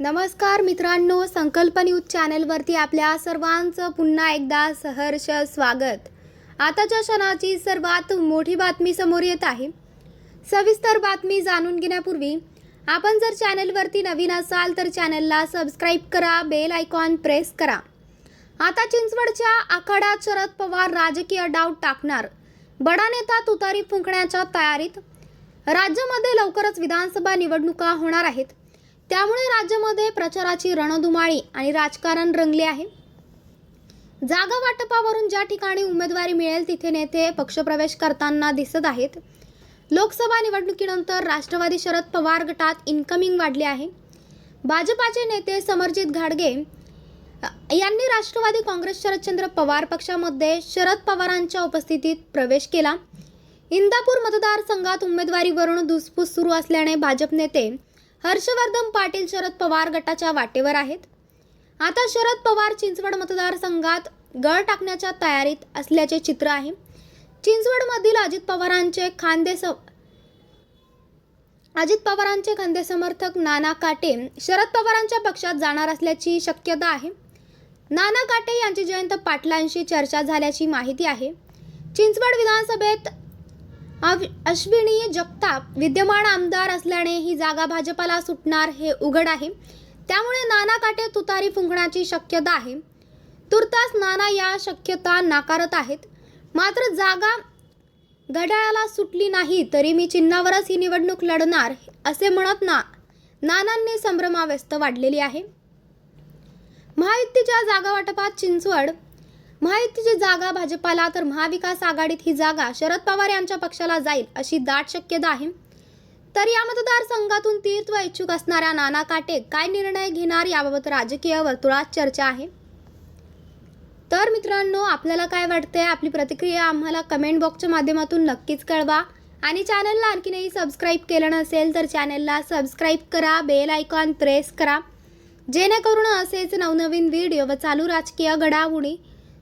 नमस्कार मित्रांनो संकल्प न्यूज चॅनलवरती आपल्या सर्वांचं पुन्हा एकदा सहर्ष स्वागत. आताच्या क्षणाची सर्वात मोठी बातमी समोर येत आहे. सविस्तर बातमी जाणून घेण्यापूर्वी आपण जर चॅनलवरती नवीन असाल तर चॅनलला सबस्क्राईब करा बेल आयकॉन प्रेस करा. आता चिंचवडच्या आखाडा शरद पवार राजकीय डाव टाकणार. बडा नेता तुतारी फुंकण्याच्या तयारीत. राज्यामध्ये लवकरच विधानसभा निवडणुका होणार आहेत. त्यामुळे राज्यामध्ये प्रचाराची रणधुमाळी आणि राजकारण रंगले आहे. जागा वाटपावरून ज्या ठिकाणी उमेदवारी मिळेल तिथे नेते पक्षप्रवेश करताना दिसत आहेत. लोकसभा निवडणुकीनंतर राष्ट्रवादी शरद पवार गटात इन्कमिंग वाढले आहे. भाजपाचे नेते समरजित घाडगे यांनी राष्ट्रवादी काँग्रेस शरदचंद्र पवार पक्षामध्ये शरद पवारांच्या उपस्थितीत प्रवेश केला. इंदापूर मतदारसंघात उमेदवारीवरून धुसफूस सुरू असल्याने भाजप नेते हर्षवर्धन पाटील शरद पवार गटाच्या वाटेवर आहेत. आता शरद पवार चिंचवड मतदारसंघात गळ टाकण्याच्या तयारीत असल्याचे चित्र आहे. चिंचवडमधील अजित पवारांचे खांदे स अजित पवारांचे खांदे समर्थक नाना काटे शरद पवारांच्या पक्षात जाणार असल्याची शक्यता आहे. नाना काटे यांची जयंत पाटलांशी चर्चा झाल्याची माहिती आहे. चिंचवड विधानसभेत अश्विनी जगताप विद्यमान आमदार असल्याने ही जागा भाजपाला सुटणार हे उघड आहे. त्यामुळे नाना काटे तुतारी फुंकण्याची शक्यता आहे. तुर्तास नाना या शक्यता नाकारत आहेत. मात्र जागा घड्याळाला सुटली नाही तरी मी चिन्हावरच ही निवडणूक लढणार असे म्हणत ना नानांनी संभ्रमाव्यस्त वाढलेली आहे. महायुतीच्या जागा वाटपात चिंचवड महायुतीची जागा भाजपाला तर महाविकास आघाडीत ही जागा शरद पवार यांच्या पक्षाला जाईल अशी दाट शक्यता आहे तर या मतदारसंघातून तीर्थ इच्छुक असणाऱ्या नाना काटे काय निर्णय घेणार याबाबत राजकीय वर्तुळात चर्चा आहे. तर मित्रांनो आपल्याला काय वाटतंय? आपली प्रतिक्रिया आम्हाला कमेंट बॉक्सच्या माध्यमातून नक्कीच कळवा. आणि चॅनलला आणखीनही सबस्क्राईब केलं नसेल तर चॅनलला सबस्क्राईब करा बेल आयकॉन प्रेस करा. जेणेकरून असेच नवनवीन व्हिडिओ व चालू राजकीय घडामोडी